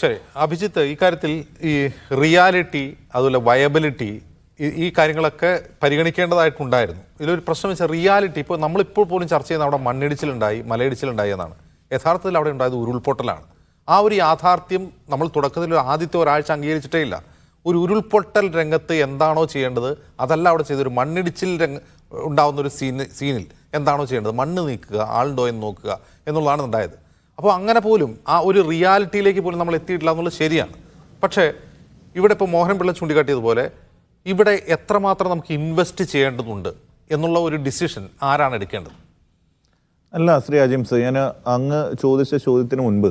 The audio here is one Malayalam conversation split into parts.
ശരി അഭിജിത്ത് ഇക്കാര്യത്തിൽ ഈ റിയാലിറ്റി അതുപോലെ വയബിലിറ്റി ഈ കാര്യങ്ങളൊക്കെ പരിഗണിക്കേണ്ടതായിട്ടുണ്ടായിരുന്നു. ഇതിലൊരു പ്രശ്നം വെച്ചാൽ റിയാലിറ്റി ഇപ്പോൾ നമ്മളിപ്പോൾ പോലും ചർച്ച ചെയ്യുന്ന അവിടെ മണ്ണിടിച്ചിലുണ്ടായി മലയിടിച്ചിലുണ്ടായി എന്നാണ്. യഥാർത്ഥത്തിൽ അവിടെ ഉണ്ടായത് ഉരുൾപൊട്ടലാണ്. ആ ഒരു യാഥാർത്ഥ്യം നമ്മൾ തുടക്കത്തിൽ ആദ്യത്തെ ഒരാഴ്ച അംഗീകരിച്ചിട്ടേ ഇല്ല. ഒരു ഉരുൾപൊട്ടൽ രംഗത്ത് എന്താണോ ചെയ്യേണ്ടത് അതല്ല അവിടെ ചെയ്തൊരു മണ്ണിടിച്ചിൽ രംഗ ഉണ്ടാവുന്ന ഒരു സീന് സീനിൽ എന്താണോ ചെയ്യേണ്ടത് മണ്ണ് നീക്കുക ആളുണ്ടോ എന്ന് നോക്കുക എന്നുള്ളതാണ് ഉണ്ടായത്. അപ്പോൾ അങ്ങനെ പോലും ആ ഒരു റിയാലിറ്റിയിലേക്ക് പോലും നമ്മൾ എത്തിയിട്ടില്ല എന്നുള്ളത് ശരിയാണ്. പക്ഷേ ഇവിടെ ഇപ്പോൾ മോഹൻ പിള്ള ചൂണ്ടിക്കാട്ടിയതുപോലെ ഇവിടെ എത്രമാത്രം നമുക്ക് ഇൻവെസ്റ്റ് ചെയ്യേണ്ടതുണ്ട് എന്നുള്ള ഒരു ഡിസിഷൻ ആരാണ് എടുക്കേണ്ടത്? അല്ല ശ്രീ അജിംസ് ഞാൻ അങ്ങ് ചോദിച്ച ചോദ്യത്തിന് മുൻപ്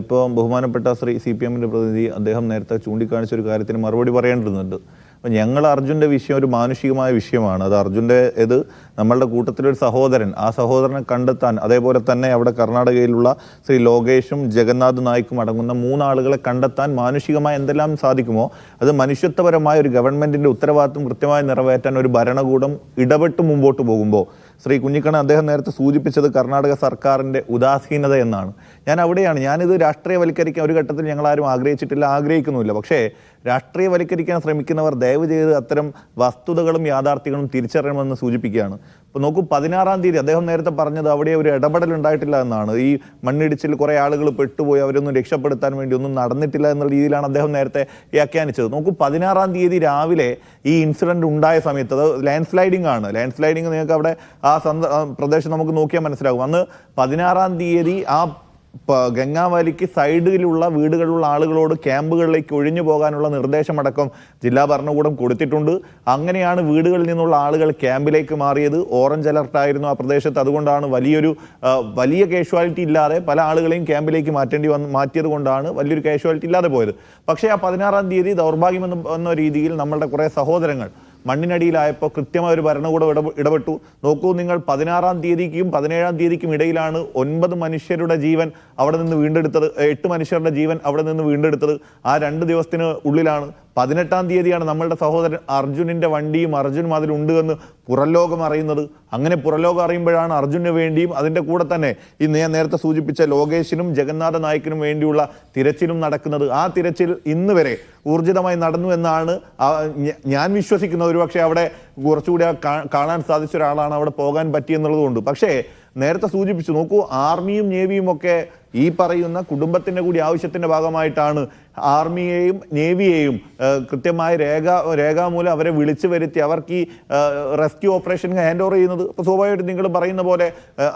ഇപ്പോൾ ബഹുമാനപ്പെട്ട ശ്രീ സി പി എമ്മിന്റെ പ്രതിനിധി അദ്ദേഹം നേരത്തെ ചൂണ്ടിക്കാണിച്ച ഒരു കാര്യത്തിന് മറുപടി പറയേണ്ടതുണ്ട് അപ്പം ഞങ്ങൾ അർജുന്റെ വിഷയം ഒരു മാനുഷികമായ വിഷയമാണ്. അത് അർജുന്റെ ഇത് നമ്മളുടെ കൂട്ടത്തിലൊരു സഹോദരൻ. ആ സഹോദരനെ കണ്ടെത്താൻ അതേപോലെ തന്നെ അവിടെ കർണാടകയിലുള്ള ശ്രീ ലോകേഷും ജഗന്നാഥ് നായിക്കും അടങ്ങുന്ന മൂന്നാളുകളെ കണ്ടെത്താൻ മാനുഷികമായി എന്തെല്ലാം സാധിക്കുമോ? അത് മനുഷ്യത്വപരമായ ഒരു ഗവൺമെന്റിന്റെ ഉത്തരവാദിത്വം കൃത്യമായി നിറവേറ്റാൻ ഒരു ഭരണകൂടം ഇടപെട്ട് മുമ്പോട്ട് പോകുമ്പോൾ ശ്രീ കുഞ്ഞിക്കണ്ണൻ അദ്ദേഹം നേരത്തെ സൂചിപ്പിച്ചത് കർണാടക സർക്കാരിന്റെ ഉദാസീനത എന്നാണ്. ഞാൻ അവിടെയാണ്. ഞാനിത് രാഷ്ട്രീയവൽക്കരിക്കാൻ ഒരു ഘട്ടത്തിൽ ഞങ്ങൾ ആരും ആഗ്രഹിച്ചിട്ടില്ല ആഗ്രഹിക്കുന്നുമില്ല. പക്ഷേ രാഷ്ട്രീയവൽക്കരിക്കാൻ ശ്രമിക്കുന്നവർ ദയവ് ചെയ്ത് അത്തരം വസ്തുതകളും യാഥാർത്ഥ്യങ്ങളും തിരിച്ചറിയണമെന്ന് സൂചിപ്പിക്കുകയാണ്. ഇപ്പോൾ നോക്കൂ പതിനാറാം തീയതി അദ്ദേഹം നേരത്തെ പറഞ്ഞത് അവിടെ ഒരു ഇടപെടൽ ഉണ്ടായിട്ടില്ല എന്നാണ്. ഈ മണ്ണിടിച്ചിൽ കുറേ ആളുകൾ പെട്ടുപോയി അവരൊന്നും രക്ഷപ്പെടുത്താൻ വേണ്ടി ഒന്നും നടന്നിട്ടില്ല എന്ന രീതിയിലാണ് അദ്ദേഹം നേരത്തെ വ്യാഖ്യാനിച്ചത്. നോക്കൂ പതിനാറാം തീയതി രാവിലെ ഈ ഇൻസിഡന്റ് ഉണ്ടായ സമയത്ത് അത് ലാൻഡ് സ്ലൈഡിംഗ് ആണ്. ലാൻഡ് സ്ലൈഡിംഗ് നിങ്ങൾക്ക് അവിടെ ആ സന്ദ പ്രദേശം നമുക്ക് നോക്കിയാൽ മനസ്സിലാകും. അന്ന് പതിനാറാം തീയതി ആ ഗംഗാവാലിക്ക് സൈഡിലുള്ള വീടുകളിലുള്ള ആളുകളോട് ക്യാമ്പുകളിലേക്ക് ഒഴിഞ്ഞു പോകാനുള്ള നിർദ്ദേശമടക്കം ജില്ലാ ഭരണകൂടം കൊടുത്തിട്ടുണ്ട്. അങ്ങനെയാണ് വീടുകളിൽ നിന്നുള്ള ആളുകൾ ക്യാമ്പിലേക്ക് മാറിയത്. ഓറഞ്ച് അലർട്ട് ആയിരുന്നു ആ പ്രദേശത്ത്. അതുകൊണ്ടാണ് വലിയൊരു വലിയ കാഷ്വാലിറ്റി ഇല്ലാതെ പല ആളുകളെയും ക്യാമ്പിലേക്ക് മാറ്റേണ്ടി വന്ന് മാറ്റിയത് കൊണ്ടാണ് വലിയൊരു കാഷ്വാലിറ്റി ഇല്ലാതെ പോയത്. പക്ഷേ ആ പതിനാറാം തീയതി ദൗർഭാഗ്യം എന്ന- എന്ന രീതിയിൽ നമ്മളുടെ കുറേ സഹോദരങ്ങൾ മണ്ണിനടിയിലായപ്പോൾ കൃത്യമായ ഒരു ഭരണകൂടം ഇടപെ ഇടപെട്ടു. നോക്കൂ നിങ്ങൾ പതിനാറാം തീയതിക്കും പതിനേഴാം തീയതിക്കും ഇടയിലാണ് ഒൻപത് മനുഷ്യരുടെ ജീവൻ അവിടെ നിന്ന് വീണ്ടെടുത്തത് എട്ട് മനുഷ്യരുടെ ജീവൻ അവിടെ നിന്ന് വീണ്ടെടുത്തത് ആ രണ്ട് ദിവസത്തിന് ഉള്ളിലാണ്. പതിനെട്ടാം തീയതിയാണ് നമ്മളുടെ സഹോദരൻ അർജുനിന്റെ വണ്ടിയും അർജുനും അതിലുണ്ട് എന്ന് പുറലോകം അറിയുന്നത്. അങ്ങനെ പുറലോകം അറിയുമ്പോഴാണ് അർജുനു വേണ്ടിയും അതിന്റെ കൂടെ തന്നെ ഈ ഞാൻ നേരത്തെ സൂചിപ്പിച്ച ലോകേഷിനും ജഗന്നാഥ നായിക്കിനും വേണ്ടിയുള്ള തിരച്ചിലും നടക്കുന്നത്. ആ തിരച്ചിൽ ഇന്ന് വരെ ഊർജിതമായി നടന്നു എന്നാണ് ഞാൻ വിശ്വസിക്കുന്നത്. ഒരുപക്ഷെ അവിടെ കുറച്ചുകൂടി കാണാൻ സാധിച്ച ഒരാളാണ് അവിടെ പോകാൻ പറ്റിയെന്നുള്ളതുകൊണ്ട്. പക്ഷേ നേരത്തെ സൂചിപ്പിച്ചു നോക്കൂ ആർമിയും നേവിയും ഒക്കെ ഈ പറയുന്ന കുടുംബത്തിന്റെ കൂടി ആവശ്യത്തിന്റെ ഭാഗമായിട്ടാണ് ആർമിയെയും നേവിയെയും കൃത്യമായ രേഖ രേഖാമൂലം അവരെ വിളിച്ചു വരുത്തി അവർക്ക് ഈ റെസ്ക്യൂ ഓപ്പറേഷൻ ഹാൻഡ് ഓവർ ചെയ്യുന്നത്. ഇപ്പോൾ സ്വാഭാവികമായിട്ടും നിങ്ങൾ പറയുന്ന പോലെ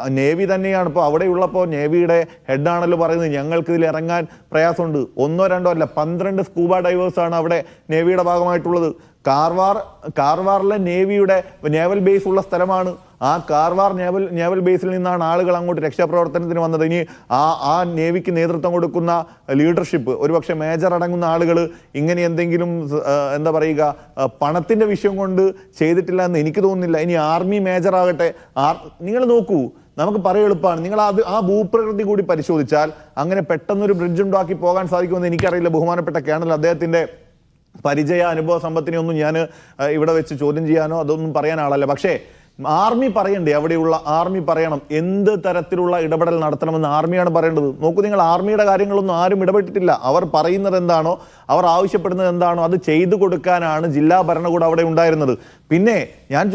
നേവി തന്നെയാണ്. ഇപ്പോൾ അവിടെയുള്ളപ്പോൾ നേവിയുടെ ഹെഡാണല്ലോ പറയുന്നത്. ഞങ്ങൾക്ക് ഇതിൽ ഇറങ്ങാൻ പ്രയാസമുണ്ട്. ഒന്നോ രണ്ടോ അല്ല പന്ത്രണ്ട് സ്കൂബ ഡൈവേഴ്സാണ് അവിടെ നേവിയുടെ ഭാഗമായിട്ടുള്ളത്. കാർവാർ കാർവാറിലെ നേവിയുടെ നേവൽ ബേസ് ഉള്ള സ്ഥലമാണ്. ആ കാർവാർ നേവൽ നേവൽ ബേസിൽ നിന്നാണ് ആളുകൾ അങ്ങോട്ട് രക്ഷാപ്രവർത്തനത്തിന് വന്നത്. ഇനി ആ ആ നേവിക്ക് നേതൃത്വം കൊടുക്കുന്ന ലീഡർഷിപ്പ് ഒരുപക്ഷെ മേജർ അടങ്ങുന്ന ആളുകൾ ഇങ്ങനെ എന്തെങ്കിലും എന്താ പറയുക പണത്തിന്റെ വിഷയം കൊണ്ട് ചെയ്തിട്ടില്ല എന്ന് എനിക്ക് തോന്നുന്നില്ല. ഇനി ആർമി മേജർ ആകട്ടെ ആർ നിങ്ങൾ നോക്കൂ നമുക്ക് പറയാൻ എളുപ്പമാണ്. നിങ്ങൾ അത് ആ ഭൂപ്രകൃതി കൂടി പരിശോധിച്ചാൽ അങ്ങനെ പെട്ടെന്നൊരു ബ്രിഡ്ജ് ഉണ്ടാക്കി പോകാൻ സാധിക്കുമെന്ന് എനിക്കറിയില്ല. ബഹുമാനപ്പെട്ട കേണൽ അദ്ദേഹത്തിന്റെ പരിചയ അനുഭവ സമ്പത്തിനെ ഒന്നും ഞാൻ ഇവിടെ വെച്ച് ചോദ്യം ചെയ്യാനോ അതൊന്നും പറയാൻ ആളല്ല. പക്ഷേ ആർമി പറയണ്ടേ? അവിടെയുള്ള ആർമി പറയണം. എന്ത് തരത്തിലുള്ള ഇടപെടൽ നടത്തണമെന്ന് ആർമിയാണ് പറയേണ്ടത്? നോക്കൂ നിങ്ങൾ ആർമിയുടെ കാര്യങ്ങളൊന്നും ആരും ഇടപെട്ടിട്ടില്ല. അവർ പറയുന്നത് എന്താണോ അവർ ആവശ്യപ്പെടുന്നത് എന്താണോ അത് ചെയ്തു കൊടുക്കാനാണ് ജില്ലാ ഭരണകൂടം അവിടെ ഉണ്ടായിരുന്നത്. പിന്നെ ഞാൻ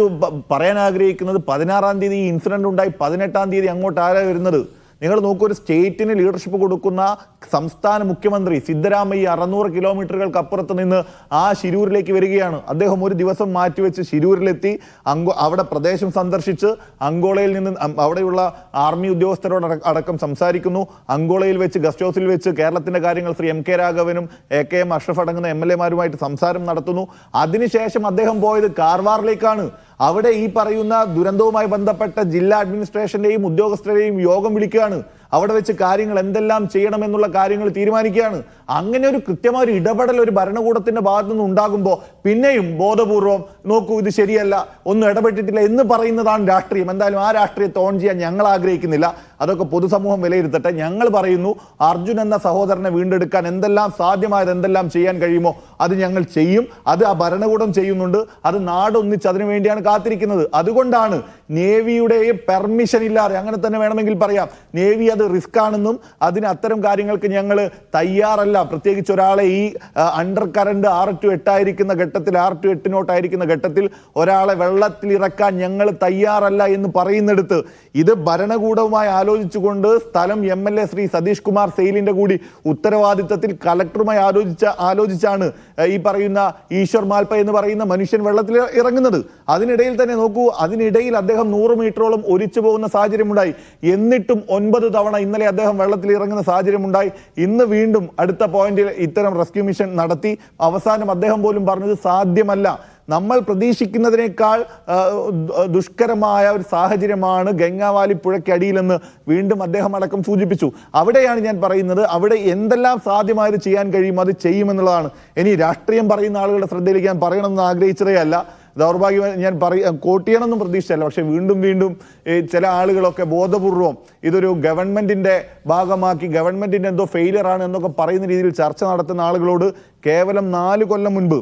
പറയാൻ ആഗ്രഹിക്കുന്നത് പതിനാറാം തീയതി ഈ ഇൻസിഡന്റ് ഉണ്ടായി പതിനെട്ടാം തീയതി അങ്ങോട്ട് ആരാ വരുന്നത്? നിങ്ങൾ നോക്കൂ ഒരു സ്റ്റേറ്റിന് ലീഡർഷിപ്പ് കൊടുക്കുന്ന സംസ്ഥാന മുഖ്യമന്ത്രി സിദ്ധരാമയ്യ അറുന്നൂറ് കിലോമീറ്ററുകൾക്ക് അപ്പുറത്ത് നിന്ന് ആ ശിരൂരിലേക്ക് വരികയാണ്. അദ്ദേഹം ഒരു ദിവസം മാറ്റിവെച്ച് ശിരൂരിലെത്തി അങ്കോ അവിടെ പ്രദേശം സന്ദർശിച്ച് അങ്കോളയിൽ നിന്ന് അവിടെയുള്ള ആർമി ഉദ്യോഗസ്ഥരോട് അടക്കം- സംസാരിക്കുന്നു. അങ്കോളയിൽ വെച്ച് ഗസ്റ്റ് ഹൗസിൽ വെച്ച് കേരളത്തിന്റെ കാര്യങ്ങൾ ശ്രീ എം കെ രാഘവനും എ കെ എം അഷ്റഫ് അടങ്ങുന്ന എം എൽ എമാരുമായിട്ട് സംസാരം നടത്തുന്നു. അതിനുശേഷം അദ്ദേഹം പോയത് കാർവാറിലേക്കാണ്. അവിടെ ഈ പറയുന്ന ദുരന്തവുമായി ബന്ധപ്പെട്ട ജില്ലാ അഡ്മിനിസ്ട്രേഷന്റെയും ഉദ്യോഗസ്ഥരുടെയും യോഗം വിളിക്കുകയാണ്. അവിടെ വെച്ച് കാര്യങ്ങൾ എന്തെല്ലാം ചെയ്യണമെന്നുള്ള കാര്യങ്ങൾ തീരുമാനിക്കുകയാണ്. അങ്ങനെ ഒരു കൃത്യമായ ഒരു ഇടപെടൽ ഒരു ഭരണകൂടത്തിന്റെ ഭാഗത്തുനിന്ന് ഉണ്ടാകുമ്പോൾ പിന്നെയും ബോധപൂർവം നോക്കൂ ഇത് ശരിയല്ല ഒന്നും ഇടപെട്ടിട്ടില്ല എന്ന് പറയുന്നതാണ് രാഷ്ട്രീയം. എന്തായാലും ആ രാഷ്ട്രീയത്തെ ഓൺ ചെയ്യാൻ ഞങ്ങൾ ആഗ്രഹിക്കുന്നില്ല. അതൊക്കെ പൊതുസമൂഹം വിലയിരുത്തട്ടെ. ഞങ്ങൾ പറയുന്നു അർജുൻ എന്ന സഹോദരനെ വീണ്ടെടുക്കാൻ എന്തെല്ലാം സാധ്യമായത് എന്തെല്ലാം ചെയ്യാൻ കഴിയുമോ അത് ഞങ്ങൾ ചെയ്യും. അത് ആ ഭരണകൂടം ചെയ്യുന്നുണ്ട്. അത് നാടൊന്നിച്ച് അതിനു വേണ്ടിയാണ് കാത്തിരിക്കുന്നത്. അതുകൊണ്ടാണ് നേവിയുടെ പെർമിഷൻ ഇല്ലാതെ അങ്ങനെ തന്നെ വേണമെങ്കിൽ പറയാം നേവി അത് റിസ്ക് ആണെന്നും അതിന് അത്തരം കാര്യങ്ങൾക്ക് ഞങ്ങൾ തയ്യാറല്ല. പ്രത്യേകിച്ച് ഒരാളെ ഈ അണ്ടർ കറണ്ട് ആറ് ടു എട്ടായിരിക്കുന്ന ഘട്ടത്തിൽ ആർ ടു എട്ടിനോട്ടായിരിക്കുന്ന ഘട്ടത്തിൽ ഒരാളെ വെള്ളത്തിൽ ഇറക്കാൻ ഞങ്ങൾ തയ്യാറല്ല എന്ന് പറയുന്നിടത്ത് ഇത് ഭരണകൂടവുമായി ആലോചിച്ചുകൊണ്ട് സ്ഥലം M L A Shri Satish Kumar സെയിലിന്റെ കൂടി ഉത്തരവാദിത്തത്തിൽ കലക്ടറുമായി ആലോചിച്ച ആലോചിച്ചാണ് ഈ പറയുന്ന ഈശ്വർ മാൽപ്പ എന്ന് പറയുന്ന മനുഷ്യൻ വെള്ളത്തിൽ ഇറങ്ങുന്നത്. അതിനിടയിൽ തന്നെ നോക്കൂ അതിനിടയിൽ അദ്ദേഹം നൂറ് മീറ്ററോളം ഒലിച്ചു പോകുന്ന സാഹചര്യമുണ്ടായി. എന്നിട്ടും ഒൻപത് തവണ ഇന്നലെ അദ്ദേഹം വെള്ളത്തിൽ ഇറങ്ങുന്ന സാഹചര്യമുണ്ടായി. ഇന്ന് വീണ്ടും അടുത്ത പോയിന്റിൽ ഇത്തരം റെസ്ക്യൂ മിഷൻ നടത്തി. അവസാനം അദ്ദേഹം പോലും പറഞ്ഞത് സാധ്യമല്ല. നമ്മൾ പ്രതീക്ഷിക്കുന്നതിനേക്കാൾ ദുഷ്കരമായ ഒരു സാഹചര്യമാണ് ഗംഗാവാലി പുഴയ്ക്കടിയിലെന്ന് വീണ്ടും അദ്ദേഹം അടക്കം സൂചിപ്പിച്ചു. അവിടെയാണ് ഞാൻ പറയുന്നത് അവിടെ എന്തെല്ലാം സാധ്യമായത് ചെയ്യാൻ കഴിയും അത് ചെയ്യുമെന്നുള്ളതാണ്. ഇനി രാഷ്ട്രീയം പറയുന്ന ആളുകളുടെ ശ്രദ്ധയിലേക്ക് ഞാൻ പറയണമെന്ന് ആഗ്രഹിച്ചതേ അല്ല. ദൗർഭാഗ്യം ഞാൻ പറയ കോട്ട് ചെയ്യണമെന്നും പ്രതീക്ഷിച്ചല്ല പക്ഷെ വീണ്ടും വീണ്ടും ചില ആളുകളൊക്കെ ബോധപൂർവം ഇതൊരു ഗവൺമെന്റിന്റെ ഭാഗമാക്കി ഗവൺമെന്റിന്റെ എന്തോ ഫെയിലിയർ ആണ് എന്നൊക്കെ പറയുന്ന രീതിയിൽ ചർച്ച നടത്തുന്ന ആളുകളോട് കേവലം നാല് കൊല്ലം മുൻപ്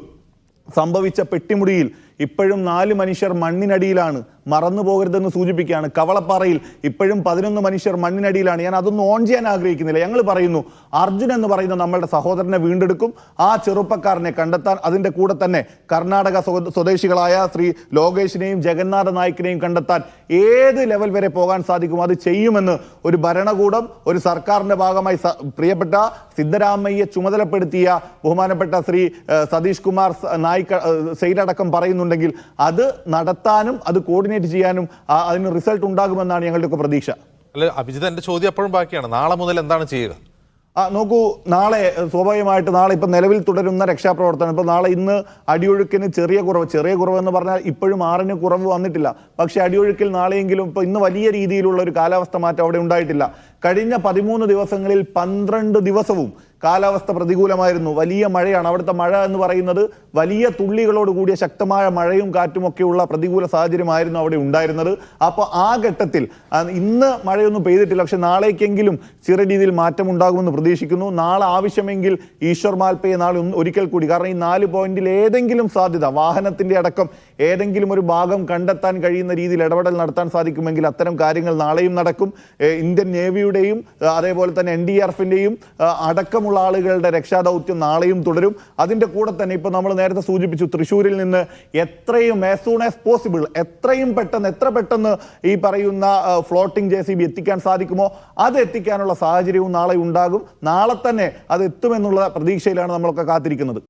സംഭവിച്ച പെട്ടിമുടിയിൽ ഇപ്പോഴും നാല് മനുഷ്യർ മണ്ണിനടിയിലാണ് മറന്നു പോകരുതെന്ന് സൂചിപ്പിക്കുകയാണ്. കവളപ്പാറയിൽ ഇപ്പോഴും പതിനൊന്ന് മനുഷ്യർ മണ്ണിനടിയിലാണ്. ഞാൻ അതൊന്നും ഓൺ ചെയ്യാൻ ആഗ്രഹിക്കുന്നില്ല. ഞങ്ങൾ പറയുന്നു അർജുൻ എന്ന് പറയുന്ന നമ്മളുടെ സഹോദരനെ വീണ്ടെടുക്കും. ആ ചെറുപ്പക്കാരനെ കണ്ടെത്താൻ അതിന്റെ കൂടെ തന്നെ കർണാടക സ്വദേശികളായ ശ്രീ ലോകേഷിനെയും ജഗന്നാഥ നായിക്കിനെയും കണ്ടെത്താൻ ഏത് ലെവൽ വരെ പോകാൻ സാധിക്കും അത് ചെയ്യുമെന്ന് ഒരു ഭരണകൂടം ഒരു സർക്കാരിന്റെ ഭാഗമായി പ്രിയപ്പെട്ട സിദ്ധരാമയ്യെ ചുമതലപ്പെടുത്തിയ ബഹുമാനപ്പെട്ട ശ്രീ സതീഷ് കുമാർ നായിക്ക് പറയുന്നുണ്ടെങ്കിൽ അത് നടത്താനും അത് കോർഡിനേറ്റ് ചെയ്യാനും അതിന് റിസൾട്ട് ഉണ്ടാകുമെന്നാണ് ഞങ്ങളുടെയൊക്കെ പ്രതീക്ഷ. അല്ല അഭിജിത്ത് എന്റെ ചോദ്യം അപ്പോഴും ബാക്കിയാണ്. നാളെ മുതൽ എന്താണ് ചെയ്യുക ആ നോക്കൂ നാളെ സ്വാഭാവികമായിട്ട് നാളെ ഇപ്പം നിലവിൽ തുടരുന്ന രക്ഷാപ്രവർത്തനം ഇപ്പം നാളെ ഇന്ന് അടിയൊഴുക്കിന് ചെറിയ കുറവ് ചെറിയ കുറവ് എന്ന് പറഞ്ഞാൽ ഇപ്പോഴും ആറിന് കുറവ് വന്നിട്ടില്ല. പക്ഷേ അടിയൊഴുക്കിൽ നാളെയെങ്കിലും ഇപ്പോൾ ഇന്ന് വലിയ രീതിയിലുള്ള ഒരു കാലാവസ്ഥ മാറ്റം അവിടെ ഉണ്ടായിട്ടില്ല. കഴിഞ്ഞ പതിമൂന്ന് ദിവസങ്ങളിൽ പന്ത്രണ്ട് ദിവസവും കാലാവസ്ഥ പ്രതികൂലമായിരുന്നു. വലിയ മഴയാണ്. അവിടുത്തെ മഴ എന്ന് പറയുന്നത് വലിയ തുള്ളികളോട് കൂടിയ ശക്തമായ മഴയും കാറ്റും ഒക്കെയുള്ള പ്രതികൂല സാഹചര്യമായിരുന്നു അവിടെ ഉണ്ടായിരുന്നത്. അപ്പോൾ ആ ഘട്ടത്തിൽ ഇന്ന് മഴയൊന്നും പെയ്തിട്ടില്ല. പക്ഷെ നാളേക്കെങ്കിലും ചെറിയ രീതിയിൽ മാറ്റം ഉണ്ടാകുമെന്ന് പ്രതീക്ഷിക്കുന്നു. നാളെ ആവശ്യമെങ്കിൽ ഈശ്വർ മാൽപ്പയെ നാളെ ഒരിക്കൽ കൂടി. കാരണം ഈ നാല് പോയിന്റിൽ ഏതെങ്കിലും സാധ്യത വാഹനത്തിന്റെ അടക്കം ഏതെങ്കിലും ഒരു ഭാഗം കണ്ടെത്താൻ കഴിയുന്ന രീതിയിൽ ഇടപെടൽ നടത്താൻ സാധിക്കുമെങ്കിൽ അത്തരം കാര്യങ്ങൾ നാളെയും നടക്കും. ഇന്ത്യൻ നേവിയുടെയും ആ, അതേപോലെ തന്നെ എൻ ഡി ആർ എഫിന്റെയും അടക്കമുള്ള ആളുകളുടെ രക്ഷാദൗത്യം നാളെയും തുടരും. അതിന്റെ കൂടെ തന്നെ ഇപ്പോൾ നമ്മൾ നേരത്തെ സൂചിപ്പിച്ചു തൃശ്ശൂരിൽ നിന്ന് എത്രയും ആസ് സൂൺ ആസ് പോസിബിൾ എത്രയും പെട്ടെന്ന് എത്ര പെട്ടെന്ന് ഈ പറയുന്ന ഫ്ലോട്ടിംഗ് ജെ സി ബി എത്തിക്കാൻ സാധിക്കുമോ? അത് എത്തിക്കാനുള്ള സാഹചര്യവും നാളെ ഉണ്ടാകും. നാളെ തന്നെ അത് എത്തുമെന്നുള്ള പ്രതീക്ഷയിലാണ് നമ്മളൊക്കെ കാത്തിരിക്കുന്നത്.